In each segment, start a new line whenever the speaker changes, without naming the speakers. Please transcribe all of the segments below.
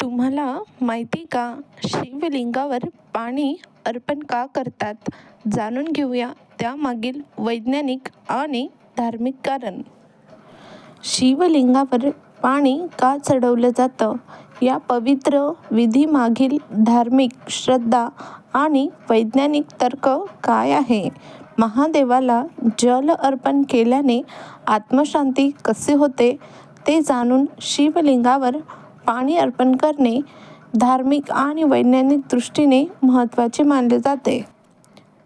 तुम्हाला माहिती का? शिवलिंगावर पाणी अर्पण का करतात? जाणून घेऊया त्यामागील वैज्ञानिक आणि धार्मिक कारण. शिवलिंगावर पाणी का चढवलं जातं? या पवित्र विधीमागील धार्मिक श्रद्धा आणि वैज्ञानिक तर्क काय आहे? महादेवाला जल अर्पण केल्याने आत्मशांती कसे होते? ते जाणून शिवलिंगावर पाणी अर्पण करणे धार्मिक आणि वैज्ञानिक दृष्टीने महत्त्वाचे मानले जाते.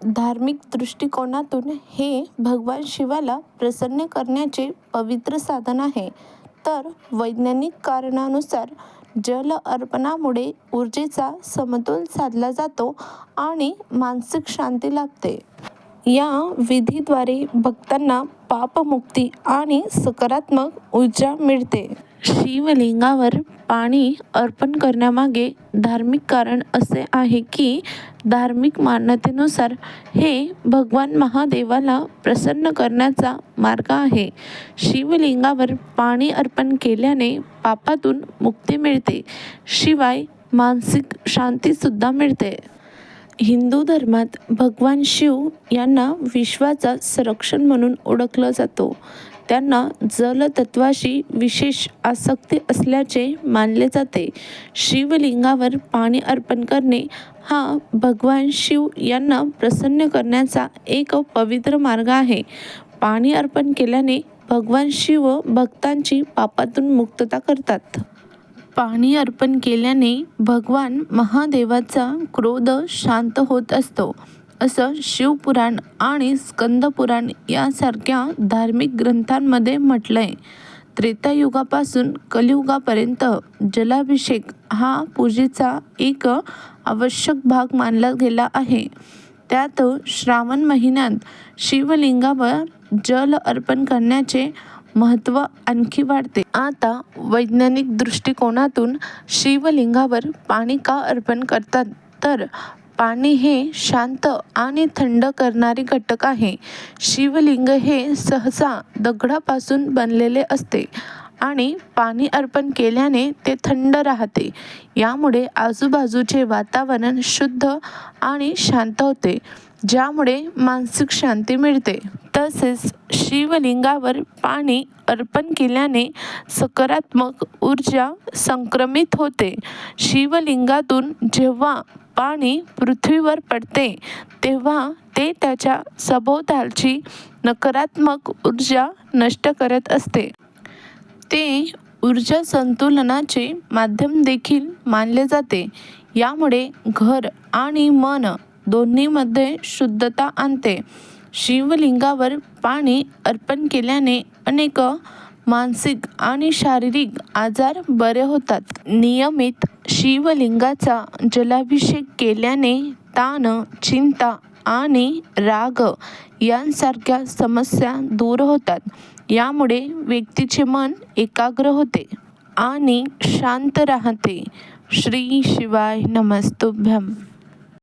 धार्मिक दृष्टिकोनातून हे भगवान शिवाला प्रसन्न करण्याचे पवित्र साधन आहे. तर वैज्ञानिक कारणानुसार जल अर्पणामुळे ऊर्जेचा समतोल साधला जातो आणि मानसिक शांती लाभते. या विधीद्वारे भक्तांना पापमुक्ती आणि सकारात्मक ऊर्जा मिळते. शिवलिंगावर पाणी अर्पण करण्यामागे धार्मिक कारण असे आहे की धार्मिक मान्यतेनुसार हे भगवान महादेवाला प्रसन्न करण्याचा मार्ग आहे. शिवलिंगावर पाणी अर्पण केल्याने पापातून मुक्ती मिळते. शिवाय मानसिक शांतीसुद्धा मिळते. हिंदू धर्मात भगवान शिव यांना विश्वाचा संरक्षण म्हणून ओळखलं जातो. त्यांना जलतत्वाशी विशेष आसक्ती असल्याचे मानले जाते. शिवलिंगावर पाणी अर्पण करणे हा भगवान शिव यांना प्रसन्न करण्याचा एक पवित्र मार्ग आहे. पाणी अर्पण केल्याने भगवान शिव भक्तांची पापातून मुक्तता करतात. पाणी अर्पण केल्याने भगवान महादेवाचा क्रोध शांत होत असतो. असं शिवपुराण आणि स्कंदपुराण यासारख्या धार्मिक ग्रंथांमध्ये म्हटलं आहे त्रेतायुगापासून कलियुगापर्यंत जलाभिषेक हा पूजेचा एक आवश्यक भाग मानला गेला आहे. त्यात श्रावण महिन्यात शिवलिंगावर जल अर्पण करण्याचे महत्त्व आणखी वाढते. आता वैज्ञानिक दृष्टिकोनातून शिवलिंगावर पाणी का अर्पण करतात. तर पाणी हे शांत आणि थंड करणारे घटक आहे. शिवलिंग हे सहसा दगडापासून बनलेले असते आणि पाणी अर्पण केल्याने ते थंड राहते. यामुळे आजूबाजूचे वातावरण शुद्ध आणि शांत होते. ज्यामुळे मानसिक शांती मिळते. तसेच शिवलिंगावर पाणी अर्पण केल्याने सकारात्मक ऊर्जा संक्रमित होते. शिवलिंगातून जेव्हा पाणी पृथ्वीवर पडते तेव्हा ते त्याच्या सभोवतालची नकारात्मक ऊर्जा नष्ट करत असते. ते ऊर्जा संतुलनाचे माध्यम देखील मानले जाते. यामुळे घर आणि मन दोन्हीमध्ये शुद्धता आणते. शिवलिंगावर पाणी अर्पण केल्याने अनेक मानसिक आणि शारीरिक आजार बरे होतात. नियमित शिवलिंगाचा जलाभिषेक केल्याने ताण चिंता आणि राग यांसारख्या समस्या दूर होतात. यामुळे व्यक्तीचे मन एकाग्र होते आणि शांत राहते. श्री शिवाय नमस्तुभ्यम.